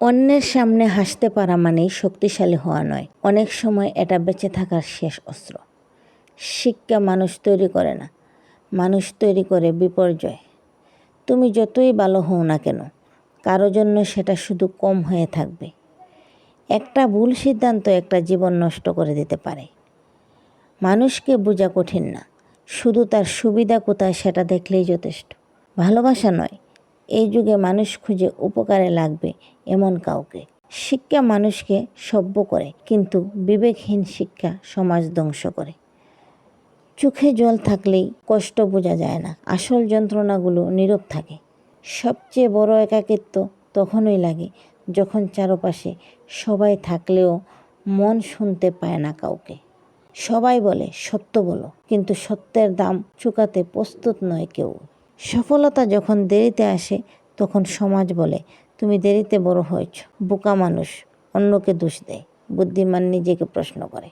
অন্যের সামনে হাসতে পারা মানেই শক্তিশালী হওয়া নয়। অনেক সময় এটা বেঁচে থাকার শেষ অস্ত্র। শিক্ষা মানুষ তৈরি করে না। মানুষ তৈরি করে বিপর্যয়। তুমি যতই ভালো হও না কেন, কারও জন্য সেটা শুধু কম হয়ে থাকবে। একটা ভুল সিদ্ধান্ত একটা জীবন নষ্ট করে দিতে পারে। মানুষকে বোঝা কঠিন না। শুধু তার সুবিধা কোথায় সেটা দেখলেই যথেষ্ট। ভালোবাসা নয় এই যুগে মানুষ খুঁজে উপকারে লাগবে এমন কাউকে। শিক্ষা মানুষকে সভ্য করে, কিন্তু বিবেকহীন শিক্ষা সমাজ ধ্বংস করে। চোখে জল থাকলেই কষ্ট বোঝা যায় না, আসল যন্ত্রণাগুলো নীরব থাকে। সবচেয়ে বড় একাকিত্ব তখনই লাগে যখন চারপাশে সবাই থাকলেও মন শুনতে পায় না কাউকে। সবাই বলে, সত্য বলো। কিন্তু সত্যের দাম চুকাতে প্রস্তুত নয় কেউ। সফলতা যখন দেরিতে আসে, তখন সমাজ বলে, তুমি দেরিতে বড় হয়েছ, বোকা মানুষ, অন্যকে দোষ দেয়। বুদ্ধিমান নিজেকে প্রশ্ন করে।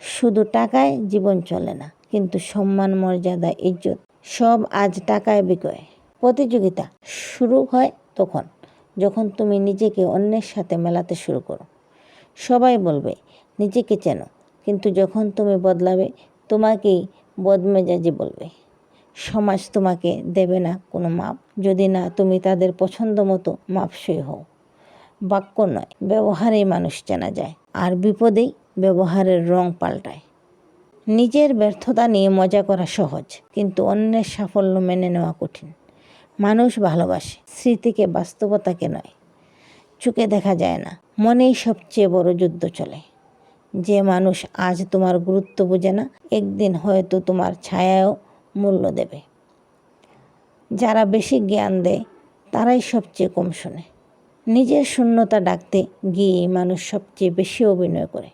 শুধু টাকায় জীবন চলে না, কিন্তু সম্মান, মর্যাদা, ইজ্জত সব আজ টাকায় বিকয় প্রতিযোগিতা শুরু হয় তখন, যখন তুমি নিজেকে অন্যের সাথে মেলাতে শুরু করো। সবাই বলবে, নিজেকে চেনো। কিন্তু যখন তুমি বদলাবে, তোমাকেই বদমেজাজি বলবে। সমাজ তোমাকে দেবে না কোনো মাপ। যদি না তুমি তাদের পছন্দ মতো মাপসই হও। বাক্য নয়, ব্যবহারেই মানুষ চেনা যায়, আর বিপদেই ব্যবহারের রং পাল্টায়। নিজের ব্যর্থতা নিয়ে মজা করা সহজ, কিন্তু অন্যের সাফল্য মেনে নেওয়া কঠিন। মানুষ ভালোবাসে, স্মৃতিকে বাস্তবতাকে নয়। চোখে দেখা যায় না, মনেই সবচেয়ে বড় যুদ্ধ চলে। যে মানুষ আজ তোমার গুরুত্ব বোঝে না, একদিন হয়তো তোমার ছায়াও মূল্য দেবে। যারা বেশি জ্ঞান দেয়, তারাই সবচেয়ে কম শোনে। নিজের শূন্যতা ডাকতে গিয়ে মানুষ সবচেয়ে বেশি অভিনয় করে।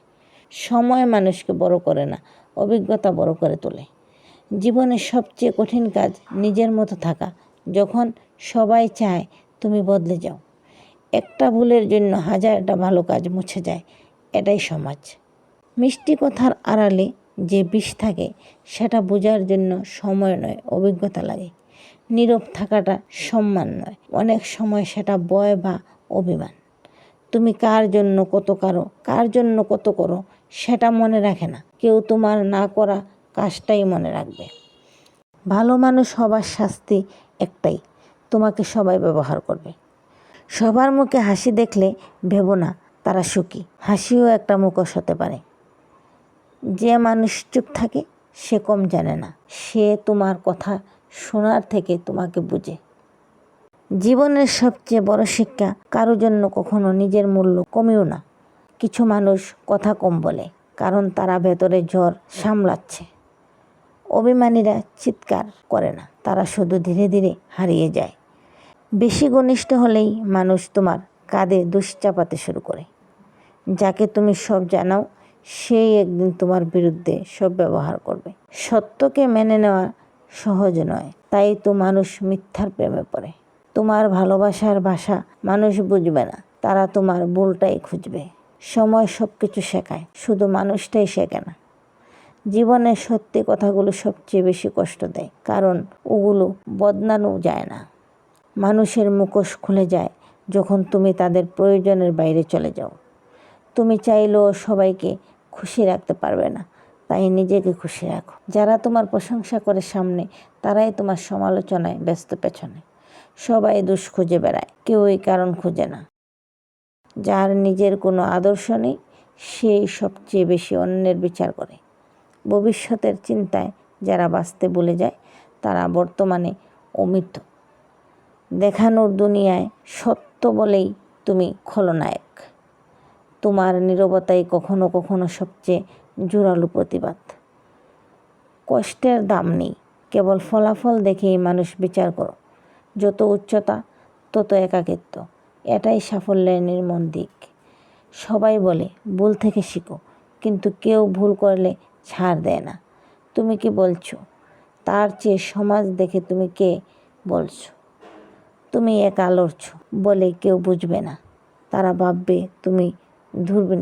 সময় মানুষকে বড় করে না, অভিজ্ঞতা বড় করে তোলে। জীবনের সবচেয়ে কঠিন কাজ নিজের মতো থাকা। যখন সবাই চায়, তুমি বদলে যাও। একটা ভুলের জন্য হাজারটা ভালো কাজ মুছে যায়, এটাই সমাজ। মিষ্টি কথার আড়ালে যে বিষ থাকে, সেটা বোঝার জন্য সময় নয়, অভিজ্ঞতা লাগে। নীরব থাকাটা সম্মান নয়, অনেক সময় সেটা বয় বা অভিমান। তুমি কার জন্য কত কারও, কার জন্য কত করো, সেটা মনে রাখে না। কেউ তোমার না করা কাজটাই মনে রাখবে। ভালো মানুষ হবার শাস্তি একটাই, তোমাকে সবাই ব্যবহার করবে। সবার মুখে হাসি দেখলে ভেবো না, তারা সুখী। হাসিও একটা মুখোশ হতে পারে। যে মানুষ চুপ থাকে, সে কম জানে না। সে তোমার কথা শোনার থেকে তোমাকে বুঝে। জীবনের সবচেয়ে বড় শিক্ষা কারও জন্য কখনো নিজের মূল্য কমেও না। কিছু মানুষ কথা কম বলে, কারণ তারা ভেতরে জ্বর সামলাচ্ছে। অভিমানীরা চিৎকার করে না, তারা শুধু ধীরে ধীরে হারিয়ে যায়। বেশি ঘনিষ্ঠ হলেই মানুষ তোমার কাঁধে দোষ চাপাতে শুরু করে। যাকে তুমি সব জানাও সেই একদিন তোমার বিরুদ্ধে সব ব্যবহার করবে। সত্যকে মেনে নেওয়া সহজ নয়, তাই তো মানুষ মিথ্যার প্রেমে পড়ে। তোমার ভালোবাসার ভাষা মানুষ বুঝবে না, তারা তোমার ভুলটাই খুঁজবে। সময় সব কিছু শেখায়, শুধু মানুষটাই শেখে না। জীবনের সত্যি কথাগুলো সবচেয়ে বেশি কষ্ট দেয়, কারণ ওগুলো বদনানো যায় না। মানুষের মুখোশ খুলে যায় যখন তুমি তাদের প্রয়োজনের বাইরে চলে যাও। তুমি চাইলেও সবাইকে খুশি রাখতে পারবে না। তাই নিজেকে খুশি রাখো। যারা তোমার প্রশংসা করে সামনে, তারাই তোমার সমালোচনায় ব্যস্ত পেছনে। সবাই দোষ খুঁজে বেড়ায়, কেউই কারণ খুঁজে না। যার নিজের কোনো আদর্শ নেই, সেই সবচেয়ে বেশি অন্যের বিচার করে। ভবিষ্যতের চিন্তায় যারা বাঁচতে ভুলে যায়, তারা বর্তমানে অমিত। দেখানোর দুনিয়ায় সত্য বলেই তুমি খলনায়ক। তোমার নীরবতাই কখনো কখনো সবচেয়ে জোরালো প্রতিবাদ। কষ্টের দাম নেই, কেবল ফলাফল দেখেই মানুষ বিচার করো। যত উচ্চতা, তত একাকিত্ব, এটাই সাফল্যের নির্মম দিক। সবাই বলে, ভুল থেকে শিখো। কিন্তু কেউ ভুল করলে ছাড় দেয় না। তুমি কি বলছো? তার চেয়ে সমাজ দেখে তুমি কে বলছো? তুমি একা লড়ছো বলে কেউ বুঝবে না। তারা ভাববে তুমি ध्रुव